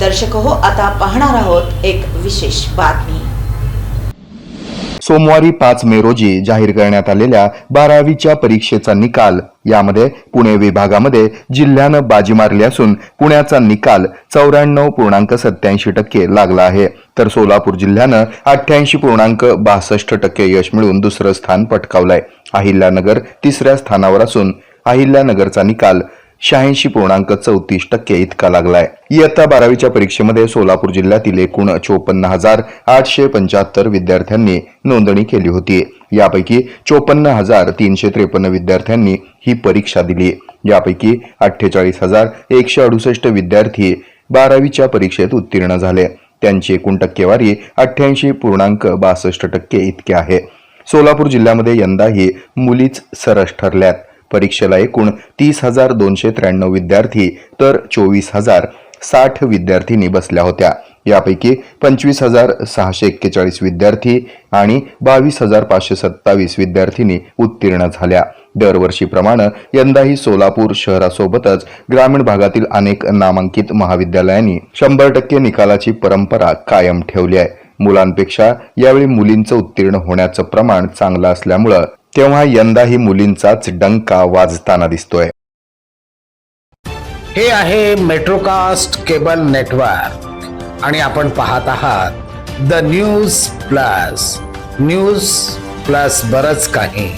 दर्शक हो आता पाहणार आहोत एक विशेष बातमी. सोमवारी पाच मे रोजी जाहीर करण्यात आलेल्या बारावीच्या परीक्षेचा निकाल यामध्ये पुणे विभागामध्ये जिल्ह्यानं बाजी मारली असून पुण्याचा निकाल चौऱ्याण्णव पूर्णांक सत्याऐंशी टक्के लागला आहे. तर सोलापूर जिल्ह्यानं अठ्ठ्याऐंशी पूर्णांक बासष्ट टक्के यश मिळवून दुसरं स्थान पटकावलंय. अहिल्यानगर तिसऱ्या स्थानावर असून अहिल्यानगरचा निकाल शहाऐंशी पूर्णांक चौतीस टक्के इतका लागलाय. इयत्ता बारावीच्या परीक्षेमध्ये सोलापूर जिल्ह्यातील एकूण चोपन्न हजार आठशे पंच्याहत्तर विद्यार्थ्यांनी नोंदणी केली होती. यापैकी चोपन्न हजार तीनशे त्रेपन्न विद्यार्थ्यांनी ही परीक्षा दिली. यापैकी अठ्ठेचाळीस हजार एकशे अडुसष्ट विद्यार्थी बारावीच्या परीक्षेत उत्तीर्ण झाले. त्यांची एकूण टक्केवारी अठ्ठ्याऐंशी पूर्णांक बासष्ट टक्के इतके आहे. सोलापूर जिल्ह्यामध्ये यंदाही मुलीच सरस ठरल्यात. परीक्षेला एकूण तीस हजार दोनशे त्र्याण्णव विद्यार्थी तर चोवीस हजार साठ विद्यार्थिनी बसल्या होत्या. यापैकी पंचवीस हजार सहाशे एक्केचाळीस विद्यार्थी आणि बावीस हजार पाचशे सत्तावीस विद्यार्थिनी उत्तीर्ण झाल्या. दरवर्षीप्रमाणे यंदाही सोलापूर शहरासोबतच ग्रामीण भागातील अनेक नामांकित महाविद्यालयांनी शंभर टक्के निकालाची परंपरा कायम ठेवली आहे. मुलांपेक्षा यावेळी मुलींचं उत्तीर्ण होण्याचं प्रमाण चांगलं असल्यामुळं तेव्हा यंदाही मुलींचाच डंका वाजताना दिसतोय. हे आहे मेट्रोकास्ट केबल नेटवर्क. आणि आपण पाहत आहात the news plus. News plus बरच काही.